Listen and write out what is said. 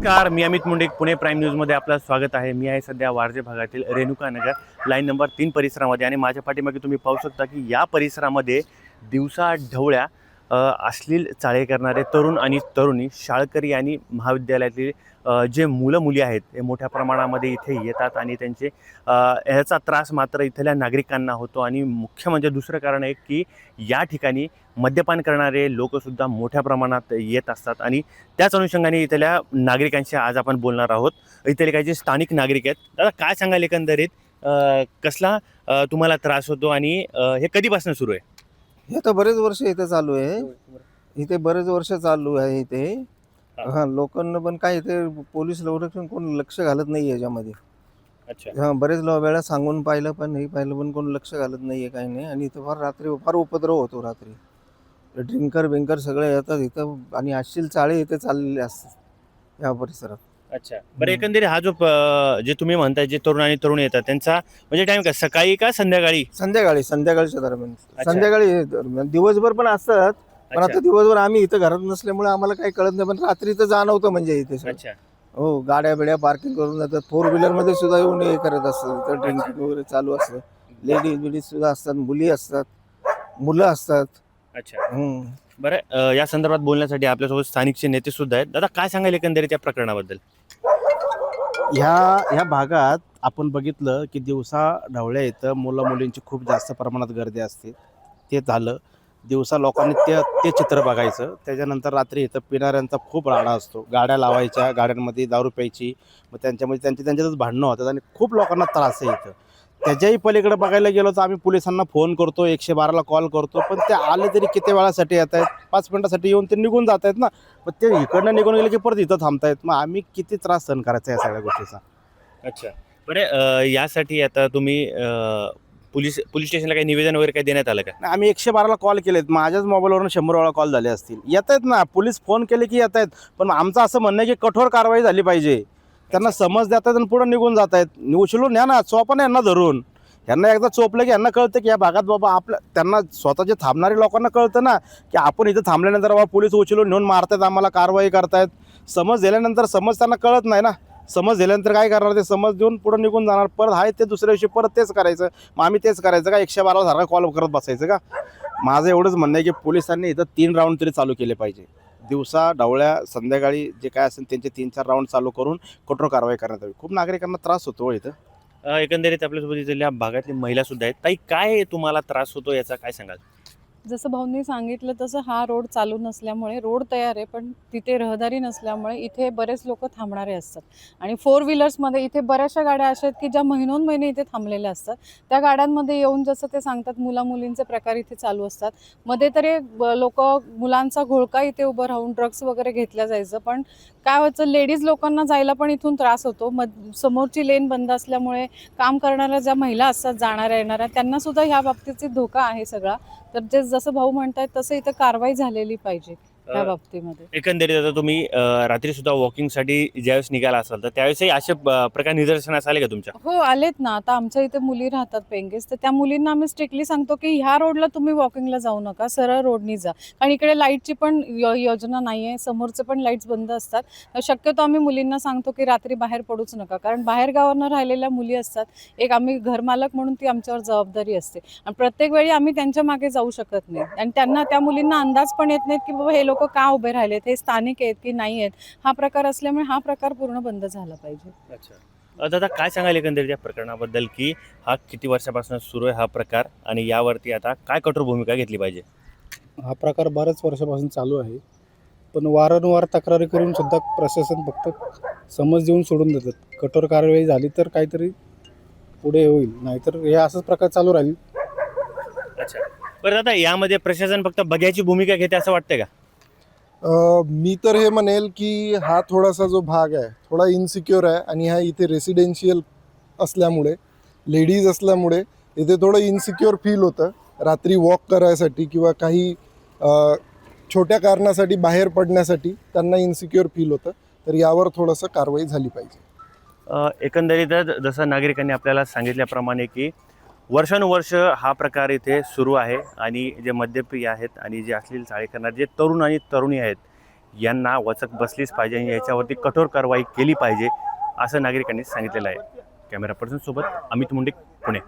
नमस्कार मी अमित मुंडे पुणे प्राईम न्यूजमध्ये आपलं स्वागत आहे. मी आहे सध्या वारजे भागातील रेणुका नगर लाईन नंबर तीन परिसरामध्ये आणि माझ्या पाठीमागे तुम्ही पाहू शकता की या परिसरामध्ये दिवसा ढवळ्या अश्लील चाळे करणारे तरुण आणि तरुणी शाळकरी आणि महाविद्यालयातील जे मुलं मुली आहेत हे मोठ्या प्रमाणामध्ये इथे येतात आणि त्यांचे ह्याचा त्रास मात्र इथल्या नागरिकांना होतो. आणि मुख्य म्हणजे दुसरं कारण आहे की या ठिकाणी मद्यपान करणारे लोकसुद्धा मोठ्या प्रमाणात येत असतात. आणि त्याच अनुषंगाने इथल्या नागरिकांशी आज आपण बोलणार आहोत. इथले काही जे स्थानिक नागरिक आहेत दादा काय सांगाल एकंदरीत? कसला तुम्हाला त्रास होतो आणि हे कधीपासून सुरू आहे? हे तर बरेच वर्ष इथे चालू आहे. इथे बरेच वर्ष चालू आहे इथे. हा. लोकांना पण काय इथे पोलीस संरक्षण कोण लक्ष घालत नाही याच्यामध्ये. हा बरेच वेळा सांगून पाहिलं पण हे पाहिलं पण कोण लक्ष घालत नाहीये काही नाही. आणि इथं फार रात्री फार उपद्रव होतो रात्री. ड्रिंकर बिंकर सगळे येतात इथं आणि अशील चाळे इथे चाललेले असतात या परिसरात. अच्छा. बरं. एकंदरीत हा जो प- जे तुम्ही म्हणताय जे तरुण आणि तरुण येतात त्यांचा म्हणजे टाइम का सकाळी का संध्याकाळी? संध्याकाळी संध्याकाळच्या दरम्यान. अच्छा. संध्याकाळी दरम्यान. दिवसभर पण असतात पण अच्छा. आता दिवसभर आम्ही इथं घरात नसल्यामुळे आम्हाला काही कळत नाही पण रात्री तर जाणवतं म्हणजे इथे सगळं. अच्छा. हो गाड्या बिड्या पार्किंग करून जातात. फोर व्हीलरमध्ये सुद्धा येऊन हे करत असतात तर ड्रिंकिंग वगैरे चालू असतं. लेडीज बिडीज सुद्धा असतात मुली असतात मुलं असतात. अच्छा. हम्म. बरं अ, या संदर्भात बोलण्यासाठी आपल्यासोबत स्थानिकचे नेते सुद्धा आहेत. दादा काय सांगाल एकंदरीत या प्रकरणाबद्दल? ह्या ह्या भागात आपण बघितलं की दिवसा ढवळ्या इथं मुलं मुलींची खूप जास्त प्रमाणात गर्दी असते. ते झालं. दिवसा लोकांनी ते ते चित्र बघायचं. त्याच्यानंतर रात्री इथं पिणाऱ्यांचा खूप राडा असतो. गाड्या लावायच्या गाड्यांमध्ये दारू प्यायची. मग त्यांच्यामध्ये त्यांची त्यांच्यातच भांडणं होतात आणि खूप लोकांना त्रास आहे इथं. त्याच्याही पलीकडे बघायला गेलो तर आम्ही पोलिसांना फोन करतो एकशे बाराला कॉल करतो. पण ते आले तरी किती वेळासाठी येत आहेत? पाच मिनिटासाठी येऊन ते निघून जात आहेत ना? मग ते इकडनं निघून गेले की परत इथं थांबतायत. मग आम्ही किती त्रास सहन करायचा या सगळ्या गोष्टीचा? अच्छा. बरं यासाठी आता तुम्ही अ, पोलीस पोलीस स्टेशनला काही निवेदन वगैरे काही देण्यात आलं का? नाही, आम्ही एकशे बाराला कॉल केलेत. माझ्याच मोबाईलवरून शंभर वेळा कॉल झाले असतील. येत आहेत ना? पोलीस फोन केले की येत आहेत. पण आमचं असं म्हणणं आहे की कठोर कारवाई झाली पाहिजे. त्यांना समज देत आहेत आणि पुढे निघून जात आहेत उचलून या ना चोपण यांना धरून. यांना एकदा चोपलं की यांना कळतं की या भागात बाबा आपल्या त्यांना स्वतःचे थांबणारे लोकांना कळतं ना की आपण इथं थांबल्यानंतर बाबा पोलीस उचलून नेऊन मारतायत आम्हाला कारवाई करतायत. समज दिल्यानंतर समज त्यांना कळत नाही ना. समज दिल्यानंतर काय करणार ते? समज देऊन पुढे निघून जाणार. परत आहे ते दुसऱ्या दिवशी परत तेच करायचं. मग आम्ही तेच करायचं का? एकशे बारा सारखा कॉल करत बसायचं का? माझं एवढंच म्हणणं आहे की पोलिसांनी इथं तीन राऊंड तरी चालू केले पाहिजे. दिवसा ढवळ्या संध्याकाळी जे काय असेल त्यांचे तीन चार राऊंड चालू करून कठोर कारवाई करण्यात यावी. खूप नागरिकांना त्रास होतो हो इथं. अ, एकंदरीत आपल्यासोबत इथल्या भागातली महिला सुद्धा आहेत. ताई काय तुम्हाला त्रास होतो याचा काय सांगाल? जसं भाऊंनी सांगितलं तसं हा रोड चालू नसल्यामुळे रोड तयार आहे पण तिथे रहदारी नसल्यामुळे इथे बरेच लोक थांबणारे असतात. आणि फोर व्हीलर्समध्ये इथे बऱ्याचशा गाड्या अशा आहेत की ज्या महिनोन महिने इथे थांबलेल्या असतात. त्या गाड्यांमध्ये येऊन जसं ते सांगतात मुला मुलींचे प्रकार इथे चालू असतात. मध्ये तरी लोक मुलांचा घोळका इथे उभं राहून ड्रग्स वगैरे घेतल्या जायचं पण काय व्हायचं लेडीज लोकांना जायला पण इथून त्रास होतो. मग समोरची लेन बंद असल्यामुळे काम करणाऱ्या ज्या महिला असतात जाणाऱ्या येणाऱ्या त्यांना सुद्धा ह्या बाबतीचा धोका आहे सगळा. तर जे जसं भाऊ म्हणतायत तसं इथं कारवाई झालेली पाहिजे. अ, बाबतीमध्ये. एकंदरीत आता तुम्ही रात्री सुद्धा वॉकिंगसाठी ज्यावेळेस निघाला असाल तर त्यावेळेसही असे अ, प्रकार निदर्शनास आले का तुमच्या? हो आलेत ना. आता आमच्या इथे मुली राहतात पेंगेस तर त्या मुलींना आम्ही स्ट्रिक्टली सांगतो की ह्या रोडला तुम्ही वॉकिंगला जाऊ नका सरळ रोडनी जा. कारण इकडे लाईटची पण यो- योजना नाही आहे समोरचे पण लाईट्स बंद असतात. तर शक्यतो आम्ही मुलींना सांगतो की रात्री बाहेर पडूच नका. कारण बाहेर गावानं राहिलेल्या मुली असतात एक आम्ही घरमालक म्हणून ती आमच्यावर जबाबदारी असते. आणि प्रत्येक वेळी आम्ही त्यांच्या मागे जाऊ शकत नाही. आणि त्यांना त्या मुलींना अंदाज पण येत नाहीत की बाबा हे लोक का उभे राहिलेत? हे स्थानिक आहेत की नाही आहेत? हा प्रकार असल्यामुळे हा प्रकार पूर्ण बंद झाला पाहिजे. अच्छा. दादा काय सांगाल एकंदरीत या प्रकरणाबद्दल की हा किती वर्षापासून सुरू आहे हा प्रकार आणि यावरती आता काय कठोर भूमिका घेतली पाहिजे? हा प्रकार बऱ्याच वर्षापासून चालू आहे. पण वारंवार तक्रारी करून सुद्धा प्रशासन फक्त समज देऊन सोडून देतात. कठोर कारवाई झाली तर काहीतरी पुढे होईल. नाहीतर हे असंच प्रकार चालू राहील. अच्छा. बरं दादा यामध्ये प्रशासन फक्त बघ्याची भूमिका घेते असं वाटतंय का? मी तर हे म्हणेल की हा थोडासा जो भाग आहे थोडा इनसिक्युअर आहे आणि हा इथे रेसिडेन्शियल असल्यामुळे लेडीज असल्यामुळे इथे थोडं इनसिक्युअर फील होतं. रात्री वॉक करायसाठी किंवा काही छोट्या कारणासाठी बाहेर पडण्यासाठी त्यांना इनसिक्युअर फील होतं. तर यावर थोडंसं कारवाई झाली पाहिजे. एकंदरीत एकंदरीतच जसं नागरिकांनी आपल्याला सांगितल्याप्रमाणे की वर्षानुवर्ष हा प्रकार इथे सुरू आहे आणि जे मद्यप्रिय आहेत आणि जे अश्लील चाळे करणारे जे तरुण आणि तरुणी आहेत यांना वचक बसलीच पाहिजे आणि याच्यावरती कठोर कारवाई केली पाहिजे असं नागरिकांनी सांगितलेलं आहे. कॅमेरा पर्सनसोबत अमित मुंडे पुणे.